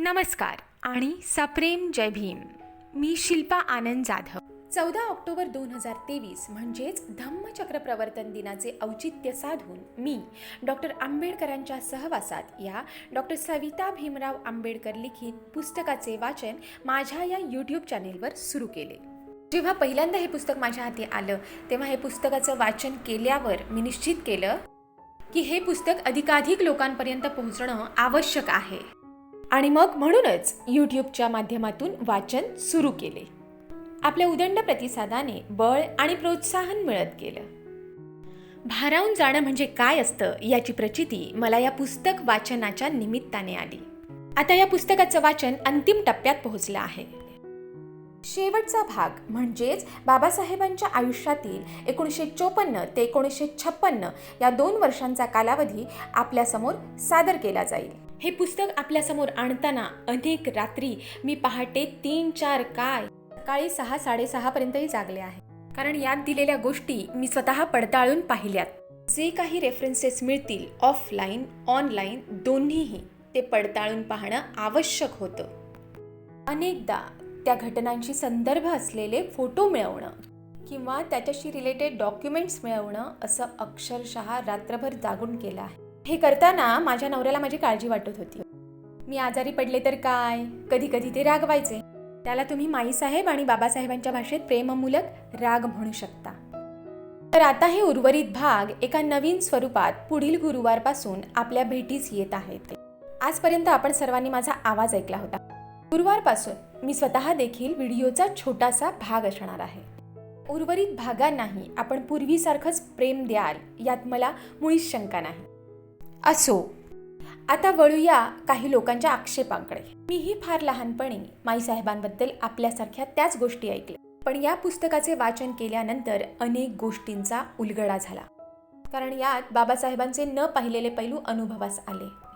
नमस्कार आणि सप्रेम जय भीम. मी शिल्पा आनंद जाधव. चौदा ऑक्टोबर दोन हजार तेवीस म्हणजेच धम्मचक्र प्रवर्तन दिनाचे औचित्य साधून मी डॉक्टर आंबेडकरांच्या सहवासात या डॉक्टर सविता भीमराव आंबेडकर लिखित पुस्तकाचे वाचन माझ्या या यूट्यूब चॅनेलवर सुरू केले. जेव्हा पहिल्यांदा हे पुस्तक माझ्या हाती आलं तेव्हा हे पुस्तकाचं वाचन केल्यावर मी निश्चित केलं की हे पुस्तक अधिकाधिक लोकांपर्यंत पोहोचणं आवश्यक आहे. आणि मग म्हणूनच यूट्यूबच्या माध्यमातून वाचन सुरू केले. आपल्या उदंड प्रतिसादाने बळ आणि प्रोत्साहन मिळत गेलं. भारावून जाणं म्हणजे काय असतं याची प्रचिती मला या पुस्तक वाचनाच्या निमित्ताने आली. आता या पुस्तकाचं वाचन अंतिम टप्प्यात पोहोचलं आहे. शेवटचा भाग म्हणजेच बाबासाहेबांच्या आयुष्यातील एकोणीसशे चोपन्न ते एकोणीसशे छप्पन्न या दोन वर्षांचा कालावधी आपल्यासमोर सादर केला जाईल. हे पुस्तक आपल्यासमोर आणताना अनेक रात्री मी पहाटे तीन चार काय? सकाळी सहा साडेसहापर्यंतही जागले आहे. कारण यात दिलेल्या गोष्टी मी स्वतः पडताळून पाहिल्यात. जे काही रेफरन्सेस मिळतील ऑफलाईन ऑनलाईन दोन्हीही ते पडताळून पाहणं आवश्यक होतं. अनेकदा त्या घटनांशी संदर्भ असलेले फोटो मिळवणं किंवा त्याच्याशी रिलेटेड डॉक्युमेंट्स मिळवणं असं अक्षरशः रात्रभर जागून केलं आहे. हे करताना माझ्या नवऱ्याला माझी काळजी वाटत होती. मी आजारी पडले तर काय? कधी कधी ते रागवायचे. त्याला तुम्ही माईसाहेब आणि बाबासाहेबांच्या भाषेत प्रेममूलक राग म्हणू शकता. तर आता हे उर्वरित भाग एका नवीन स्वरूपात पुढील गुरुवारपासून आपल्या भेटीस येत आहेत. आजपर्यंत आपण सर्वांनी माझा आवाज ऐकला होता. गुरुवारपासून मी स्वतः देखील व्हिडिओचा छोटासा भाग असणार आहे. उर्वरित भागांनाही आपण पूर्वीसारखंच प्रेम द्याल यात मला मुळीच शंका नाही. असो. आता वळूया काही लोकांच्या आक्षेपांकडे. मीही फार लहानपणी माईसाहेबांबद्दल आपल्यासारख्या त्याच गोष्टी ऐकल्या. पण या पुस्तकाचे वाचन केल्यानंतर अनेक गोष्टींचा उलगडा झाला. कारण यात बाबासाहेबांचे न पाहिलेले पैलू अनुभवास आले.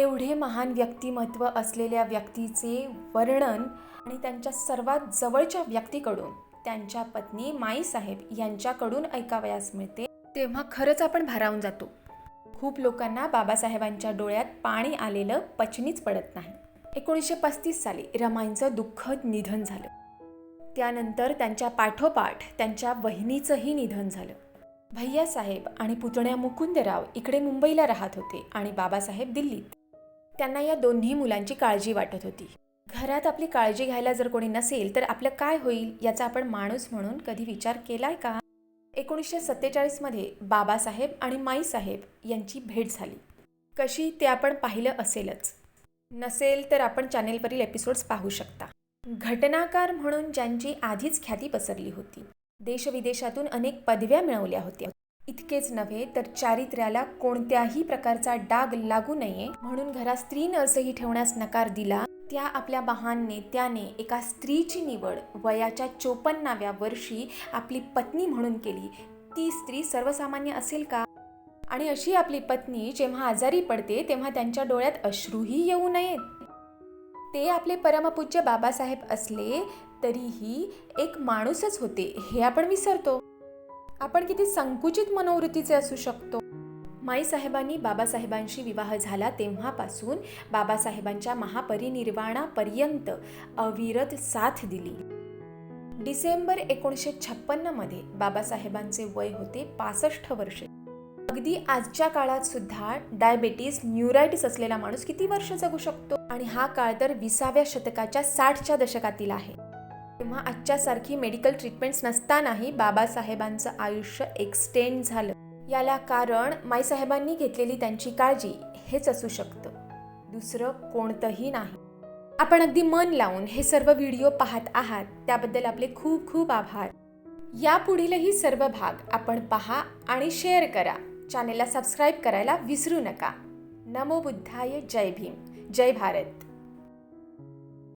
एवढे महान व्यक्तिमत्व असलेल्या व्यक्तीचे वर्णन आणि त्यांच्या सर्वात जवळच्या व्यक्तीकडून त्यांच्या पत्नी माईसाहेब यांच्याकडून ऐकावयास मिळते तेव्हा खरंच आपण भारावून जातो. खूप लोकांना बाबासाहेबांच्या डोळ्यात पाणी आलेलं पचनीच पडत नाही. एकोणीसशे पस्तीस साली रमाईंचं दुःखद निधन झालं. त्यानंतर त्यांच्या पाठोपाठ त्यांच्या वहिनीचंही निधन झालं. भैयासाहेब आणि पुतण्या मुकुंदराव इकडे मुंबईला राहत होते आणि बाबासाहेब दिल्लीत. त्यांना या दोन्ही मुलांची काळजी वाटत होती. घरात आपली काळजी घ्यायला जर कोणी नसेल तर आपलं काय होईल याचा आपण माणूस म्हणून कधी विचार केलाय का? एकोणीसशे सत्तेचाळीसमध्ये बाबासाहेब आणि माईसाहेब यांची भेट झाली. कशी ते आपण पाहिलं असेलच. नसेल तर आपण चॅनेलवरील एपिसोड्स पाहू शकता. घटनाकार म्हणून ज्यांची आधीच ख्याती पसरली होती. देशविदेशातून अनेक पदव्या मिळवल्या होत्या. इतकेच नव्हे तर चारित्र्याला कोणत्याही प्रकारचा डाग लागू नये म्हणून घरात स्त्री नर्सही ठेवण्यास नकार दिला. त्या आपल्या महान नेत्याने एका स्त्रीची निवड वयाच्या चोपन्नाव्या वर्षी आपली पत्नी म्हणून केली. ती स्त्री सर्वसामान्य असेल का? आणि अशी आपली पत्नी जेव्हा आजारी पडते तेव्हा त्यांच्या डोळ्यात अश्रूही येऊ नयेत. ते आपले परमपूज्य बाबासाहेब असले तरीही एक माणूसच होते हे आपण विसरतो. आपण किती संकुचित मनोवृत्तीचे असू शकतो. माईसाहेबांनी बाबासाहेबांशी विवाह झाला तेव्हापासून बाबासाहेबांच्या महापरिनिर्वाणापर्यंत अविरत साथ दिली. डिसेंबर एकोणीसशे छप्पन्नमध्ये बाबासाहेबांचे वय होते पासष्ट वर्षे. अगदी आजच्या काळात सुद्धा डायबेटीस न्यूरायटिस असलेला माणूस किती वर्ष जगू शकतो? आणि हा काळ तर विसाव्या शतकाच्या साठच्या दशकातील आहे. तेव्हा आजच्यासारखी मेडिकल ट्रीटमेंट्स नसतानाही बाबासाहेबांचं आयुष्य एक्सटेंड झालं. याला कारण माईसाहेबांनी घेतलेली त्यांची काळजी हेच असू शकतं. दुसरं कोणतंही नाही. आपण अगदी मन लावून हे सर्व व्हिडिओ पाहत आहात त्याबद्दल आपले खूप खूप आभार. यापुढीलही सर्व भाग आपण पहा आणि शेअर करा. चॅनेलला सबस्क्राईब करायला विसरू नका. नमो बुद्धाय जय भीम. जय भारत.